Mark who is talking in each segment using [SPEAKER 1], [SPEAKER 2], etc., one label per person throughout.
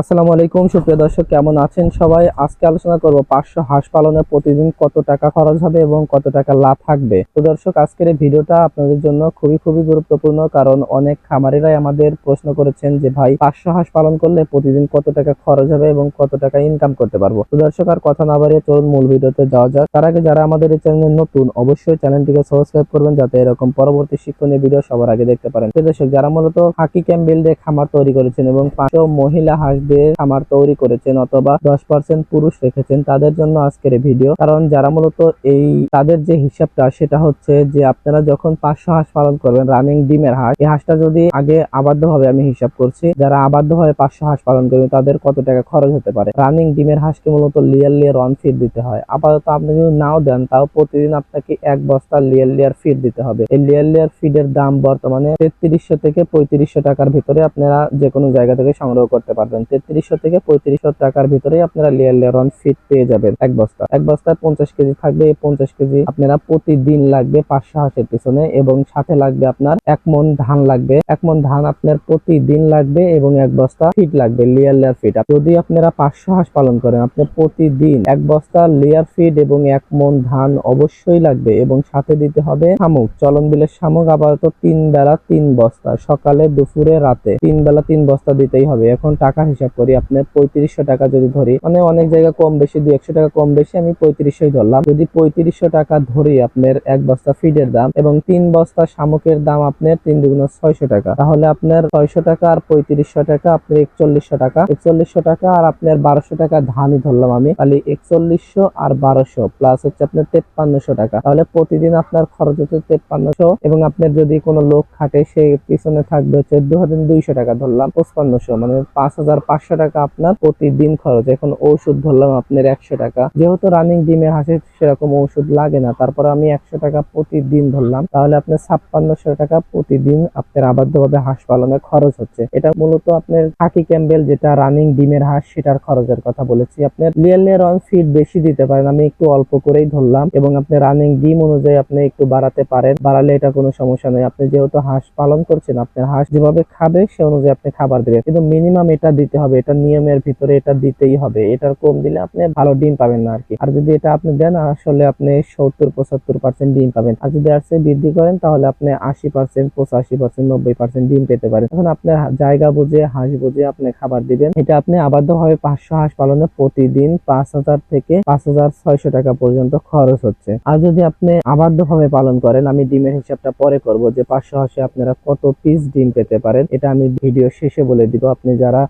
[SPEAKER 1] আসসালামু আলাইকুম, সুপ্রিয় দর্শক, কেমন আছেন সবাই? আজকে আলোচনা করব পাঁচশো হাঁস পালনে প্রতিদিন কত টাকা খরচ হবে এবং কত টাকা লাভ থাকবে। তো দর্শক, আজকের এই ভিডিওটা আপনাদের জন্য খুবই খুবই গুরুত্বপূর্ণ, কারণ অনেক খামারিরাই আমাদের প্রশ্ন করেছেন যে, ভাই পাঁচশো হাঁস পালন করলে প্রতিদিন কত টাকা খরচ হবে এবং কত টাকা ইনকাম করতে পারব? তো দর্শক, আর কথা না বাড়িয়ে চলুন মূল ভিডিওতে যাওয়া যাক। তার আগে যারা আমাদের এই চ্যানেলে নতুন, অবশ্যই চ্যানেলটিকে সাবস্ক্রাইব করবেন, যাতে এরকম পরবর্তী শিক্ষণীয় ভিডিও সবার আগে দেখতে পারেন। তো দর্শক, যারা মূলত হাকি ক্যাম্বেল দিয়ে খামার তৈরি করেছেন এবং পাঁচশো মহিলা হাঁস দিয়ে খামার তৈরি করেছেন অথবা দশ পার্সেন্ট পুরুষ রেখেছেন, তাদের জন্য আজকের ভিডিও কারণ যারা মূলত এই, তাদের যে হিসাবটা, সেটা হচ্ছে যে আপনারা যখন পাঁচশো হাঁস পালন করবেন রানিং ডিমের হাঁস, এই হাঁসটা যদি আগে আবদ্ধ ভাবে আমি হিসাব করছি, যারা আবদ্ধ ভাবে পাঁচশো হাঁস পালন করবেন তাদের কত টাকা খরচ হতে পারে? রানিং ডিমের হাঁসকে মূলত লিয়ার লিয়ার অন ফিড দিতে হয়। আপাতত আপনি যদি নাও দেন, তাও প্রতিদিন আপনাকে এক বস্তা লিয়ার লিয়ার ফিড দিতে হবে। এই লিয়ার লিয়ার ফিডের দাম বর্তমানে তেত্রিশশো থেকে পঁয়ত্রিশশো টাকার ভিতরে আপনারা যে কোনো জায়গা থেকে সংগ্রহ করতে পারবেন। তেত্রিশশো থেকে পঁয়ত্রিশশো টাকার ভিতরে আপনারা লেয়ার লেয়ার অন ফিট পেয়ে যাবেন। এক বস্তা। এক বস্তায় পঞ্চাশ কেজি থাকবে। এই পঞ্চাশ কেজি আপনারা প্রতিদিন লাগবে পাঁচশো হাঁসের পিছনে এবং সাথে লাগবে আপনার এক মন ধান লাগবে। এক মন ধান আপনার প্রতিদিন লাগবে এবং এক বস্তা ফিট লাগবে লেয়ার লেয়ার ফিট যদি আপনারা পাঁচশো হাঁস পালন করেন আপনি প্রতিদিন এক বস্তা লেয়ার ফিট এবং এক মন ধান অবশ্যই লাগবে এবং সাথে দিতে হবে শামুক। চলন বিলের শামুক আপাতত তিন বেলা তিন বস্তা, সকালে, দুপুরে, রাতে। তিন বেলা তিন বস্তা দিতেই হবে। এখন টাকা হিসাব করি, আপনার পঁয়ত্রিশশো টাকা যদি ধরি মানে অনেক জায়গা কম বেশি, দুই একশো টাকা কম বেশি, আমি পঁয়ত্রিশশোই ধরলাম। যদি পঁয়ত্রিশশো টাকা ধরি, আপনার এক বস্তা ফিডের দাম এবং তিন বস্তা শামুকের দাম আপনার তিন দুগুণ ছয়শো টাকা, তাহলে আপনার ছয়শো টাকা আর পঁয়ত্রিশশো টাকা, আপনার একচল্লিশশো টাকা একচল্লিশশো টাকা আর আপনার বারোশো টাকা ধানই ধরলাম আমি খালি একচল্লিশশো আর বারোশো প্লাস হচ্ছে আপনার তেপ্পান্নশো টাকা, তাহলে প্রতিদিন আপনার খরচ হচ্ছে তেপ্পান্নশো এবং আপনার যদি কোনো লোক খাটে, সে পিছনে থাকবে হচ্ছে দু হাজার দুইশো টাকা ধরলাম, পঁচপান্নশো মানে পাঁচ হাজার পাঁচশো টাকা আপনার প্রতিদিন খরচ। এখন ওষুধ ধরলাম আপনার একশো টাকা। যেহেতু রানিং ডিমের হাঁসের সেরকম ওষুধ লাগে না, তারপরে আমি একশো টাকা প্রতিদিন ধরলাম। তাহলে আপনার ছাপ্পান্নশো টাকা প্রতিদিন আপনার আবদ্ধভাবে হাঁস পালনে খরচ হচ্ছে। এটা মূলত আপনার হাকি ক্যাম্বেল, যেটা রানিং ডিমের হাঁস, সেটার খরচের কথা বলেছি। আপনার লিয়ার অন ফিড বেশি দিতে পারেন, আমি একটু অল্প করেই ধরলাম। এবং আপনি রানিং ডিম অনুযায়ী আপনি একটু বাড়াতে পারেন। বাড়ালে এটা কোনো সমস্যা নেই। আপনি যেহেতু হাঁস পালন করছেন, আপনার হাঁস যেভাবে খাবে, সে অনুযায়ী আপনি খাবার দেবেন। কিন্তু মিনিমাম এটা দিতে হবে, এটা নিয়মের ভিতরে এটা দিতেই হবে। এটার কম দিলে আপনি ভালো ডিম পাবেন না আর কি আর যদি এটা আপনি দেন, আসলে আপনি সত্তর, পঁচাত্তর পার্সেন্ট ডিম পাবেন। আর যদি আর বৃদ্ধি করেন, তাহলে আপনি আশি পার্সেন্ট পঁচাশি পার্সেন্ট নব্বই পার্সেন্ট ডিম পেতে পারেন। এখন আপনার জায়গা বুঝে, হাঁস বুঝে আপনি খাবার দিবেন। এটা আপনি আবদ্ধভাবে পাঁচশো হাঁস পালনে প্রতিদিন পাঁচ হাজার থেকে পাঁচ হাজার ছয়শো টাকা পর্যন্ত খরচ হচ্ছে। আর যদি আপনি আবদ্ধভাবে পালন করেন, আমি ডিমের হিসাবটা পরে করব যে পাঁচশো হাঁসে আপনারা কত পিস ডিম পেতে পারেন, এটা আমি ভিডিও শেষে বলে দিব। আপনি যারা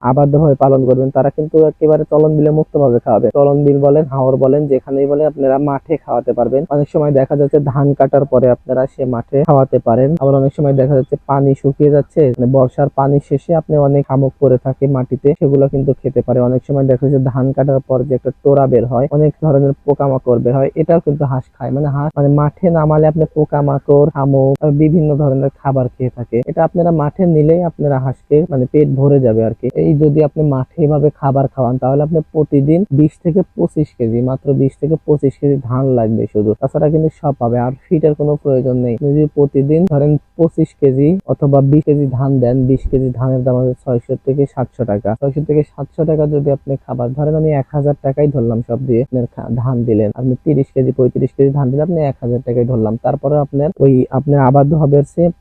[SPEAKER 1] আবদ্ধভাবে পালন করবেন, তারা কিন্তু একেবারে চলন বিলে মুক্ত ভাবে খাওয়াবে। চলন বিল বলেন, হাওর বলেন, যেখানেই বলে আপনারা মাঠে খাওয়াতে পারবেন। অনেক সময় দেখা যাচ্ছে ধান কাটার পরে আপনারা সে মাঠে খাওয়াতে পারেন। আবার অনেক সময় দেখা যাচ্ছে পানি শুকিয়ে যাচ্ছে মানে বর্ষার পানি শেষে আপনি অনেক শামুক পরে থাকে মাটিতে, সেগুলো কিন্তু খেতে পারে। অনেক সময় দেখা যাচ্ছে ধান কাটার পর যে একটা টোরা বের হয়, অনেক ধরনের পোকামাকড় বের হয়, এটাও কিন্তু হাঁস খায়। মানে হাঁস মানে মাঠে নামালে আপনি পোকামাকড় আর বিভিন্ন ধরনের খাবার খেয়ে থাকে। এটা আপনারা মাঠে নিলেই আপনারা হাঁসকে মানে পেট ভরে যাবে আর কি এই যদি আপনি মাঠে এভাবে খাবার খাওয়ান, তাহলে আপনি প্রতিদিন বিশ থেকে পঁচিশ কেজি, মাত্র বিশ থেকে পঁচিশ কেজি ধান লাগবে শুধু। তাছাড়া কিন্তু সব পাবে, আর ফিটের কোনো প্রয়োজন নেই। যদি প্রতিদিন ধরেন পঁচিশ কেজি অথবা বিশ কেজি ধান দেন, বিশ কেজি ধানের দাম আছে ছয়শো থেকে সাতশো টাকা। ছয়শো থেকে সাতশো টাকা যদি আপনি খাবার, ধরেন আমি এক হাজার টাকাই ধরলাম সব দিয়ে আপনার ধান দিলেন। আপনি তিরিশ কেজি, পঁয়ত্রিশ কেজি ধান দিলে আপনি এক হাজার টাকাই ধরলাম। তারপরে আপনার ওই, আপনার আবাদ হবে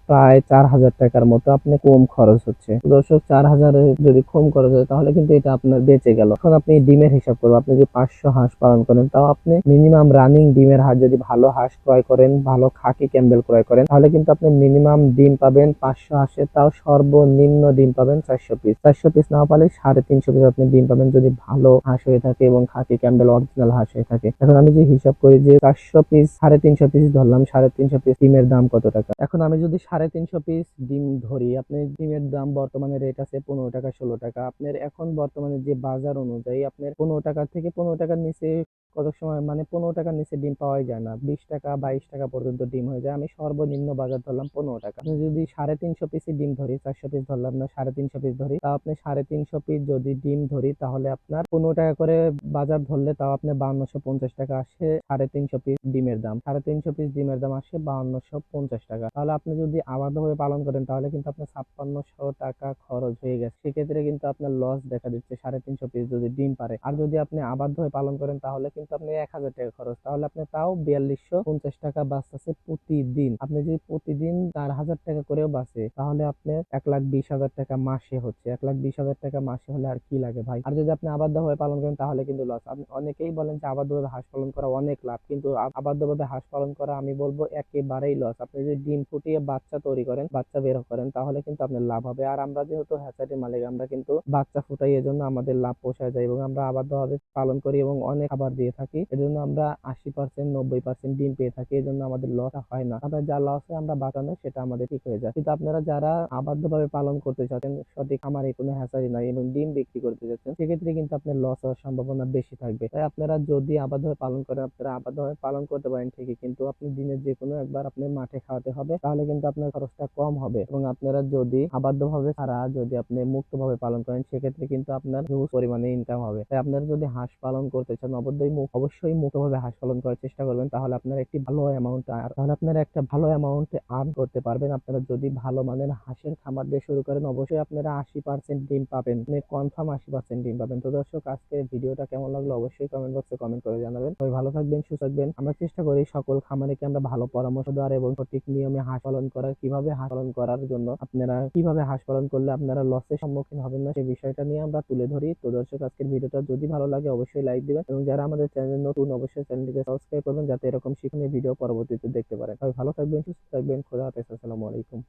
[SPEAKER 1] প্রায় চার হাজার টাকার মতো, আপনি কম খরচ হচ্ছে। দর্শক, চার হাজার যদি কম খরচ হয় তাহলে কিন্তু এটা আপনার বেঁচে গেল। এখন আপনি ডিমের হিসাব করব আপনি যদি পাঁচশো হাঁস পালন করেন, তাও আপনি মিনিমাম রানিং ডিমের হাঁস যদি ভালো হাঁস ক্রয় করেন, ভালো খাকি ক্যাম্বেল ক্রয় করেন, তাহলে কিন্তু আপনি মিনিমাম ডিম পাবেন পাঁচশো হাঁসে, তাও সর্বনিম্ন ডিম পাবেন চারশো পিস চারশো পিস না পালে সাড়ে তিনশো পিস আপনি ডিম পাবেন যদি ভালো হাঁস হয়ে থাকে এবং খাকি ক্যাম্বেল অরিজিনাল হাঁস হয়ে থাকে। এখন আমি যে হিসাব করি যে চারশো পিস সাড়ে তিনশো পিস ধরলাম, সাড়ে তিনশো পিস ডিমের দাম কত টাকা? এখন আমি যদি সাড়ে তিনশো পিস ডিম ধরি, আপনি ডিমের দাম বর্তমানে রেট আছে পনেরো টাকা, ষোলো টাকা আপনার এখন বর্তমানে যে বাজার অনুযায়ী আপনার পনেরো টাকা থেকে পনেরো টাকার নিচে কত সময় মানে পনেরো টাকার নিচে ডিম পাওয়াই যায় না। বিশ টাকা, বাইশ টাকা পর্যন্ত ডিম হয়ে যায়। আমি সর্বনিম্ন বাজার ধরলাম পনেরো টাকা। আপনি যদি সাড়ে তিনশো পিসি ডিম ধরি, চারশো পিস ধরলাম না, সাড়ে তিনশো পিস ধরি, তাও আপনি সাড়ে তিনশো পিস যদি ডিম ধরি, তাহলে আপনার পনেরো টাকা করে বাজার ধরলে তাও আপনি বাউন্নশো পঞ্চাশ টাকা আসে সাড়ে তিনশো পিস ডিমের দাম। সাড়ে তিনশো পিস ডিমের দাম আসে বাউন্নশো পঞ্চাশ টাকা। তাহলে আপনি যদি আলাদাভাবে পালন করেন, তাহলে কিন্তু আপনার ছাপ্পান্নশো টাকা খরচ হয়ে গেছে। সেক্ষেত্রে কিন্তু আপনার লস দেখা দিচ্ছে, সাড়ে তিনশো পিস যদি ডিম পারে। আর যদি আপনি আবাধ্য হয়ে পালন করেন, তাহলে কিন্তু আপনি এক হাজার টাকা খরচ। তাহলে আপনি তাও বিয়াল্লিশশো পঞ্চাশ টাকা বাঁচতেছে প্রতিদিন। আপনি যদি প্রতিদিন চার হাজার টাকা করেও বাঁচে, তাহলে আপনি এক লাখ বিশ হাজার টাকা মাসে হচ্ছে। এক লাখ বিশ হাজার টাকা মাসে হলে আর কি লাগে ভাই? আর যদি আপনি আবাধ্য হয়ে পালন করেন, তাহলে কিন্তু লস আপনি অনেকেই বলেন যে আবাধ্যভাবে হাঁস পালন করা অনেক লাভ, কিন্তু আবাধ্যভাবে হাঁস পালন করা আমি বলব একেবারেই লস আপনি যদি ডিম ফুটিয়ে বাচ্চা তৈরি করেন, বাচ্চা বের করেন, তাহলে কিন্তু আপনার লাভ হবে। আর আমরা যেহেতু হ্যাচারি মালিক, আমরা কিন্তু বাচ্চা ফুটাই, এজন্য আমাদের লাভ পোষায় যায় এবং আমরা আবাধ্যভাবে পালন করি এবং অনেক খাবার দিয়ে থাকি। এজন্য আমরা আশি পার্সেন্ট নব্বই পার্সেন্ট ডিম পেয়ে থাকি, এজন্য আমাদের লস হয় না। আমরা যা লস হয় আমরা বাঁচানো সেটা আমাদের ঠিক হয়ে যায়। কিন্তু আপনারা যারা আবাধ্যভাবে পালন করতে চাচ্ছেন, সঠিক খামারে কোনো হ্যাচারি নাই এবং ডিম বিক্রি করতে যাচ্ছেন সেক্ষেত্রে কিন্তু আপনার লস হওয়ার সম্ভাবনা বেশি থাকবে। তাই আপনারা যদি আবাদভাবে পালন করেন, আপনারা আবাদভাবে পালন করতে পারেন ঠিকই, কিন্তু আপনি দিনের যে কোনো একবার আপনি মাঠে খাওয়াতে হবে, তাহলে কিন্তু আপনার খরচটা কম হবে। এবং আপনারা যদি আবাধ্যভাবে ছাড়া যদি আপনি মুক্তভাবে পালন করেন সেক্ষেত্রে কিন্তু আপনার হিউজ পরিমাণে ইনকাম হবে। তাই আপনারা যদি হাঁস পালন করতে চান, অবশ্যই অবশ্যই মুক্তভাবে হাঁস পালন করার চেষ্টা করবেন। তাহলে আপনার একটি ভালো অ্যামাউন্ট তাহলে আপনারা একটা ভালো অ্যামাউন্ট আর্ন করতে পারবেন। আপনারা যদি ভালো মানের হাঁসের খামার দিয়ে শুরু করেন, অবশ্যই আপনারা আশি পার্সেন্ট ডিম পাবেন। মানে কনফার্ম আশি পার্সেন্ট ডিম পাবেন। তো দর্শক, আজকের ভিডিওটা কেমন লাগল অবশ্যই কমেন্ট বক্সে কমেন্ট করে জানাবেন। সবাই ভালো থাকবেন, সুস্থ থাকবেন। আমরা চেষ্টা করি সকল খামারিকে আমরা ভালো পরামর্শ দেওয়ার এবং সঠিক নিয়মে হাঁস পালন করার, কীভাবে হাঁস পালন করার জন্য আপনারা, কীভাবে হাঁস পালন করলে আপনারা লসের সম্মুখীন হবেন না সেই বিষয়টা নিয়ে আমরা তুলে ধরি। তো দর্শক, আজকের ভিডিওটা যদি ভালো লাগে অবশ্যই লাইক দিবেন এবং যারা আমাদের চ্যানেল নতুন, অবশ্যই চ্যানেলটিকে সাবস্ক্রাইব করবেন যাতে এরকম শিক্ষণীয় ভিডিও পরবর্তীতে দেখতে পারেন। ভালো থাকবেন, সুস্থ থাকবেন, খোদা হাফেজ, আসসালামু আলাইকুম।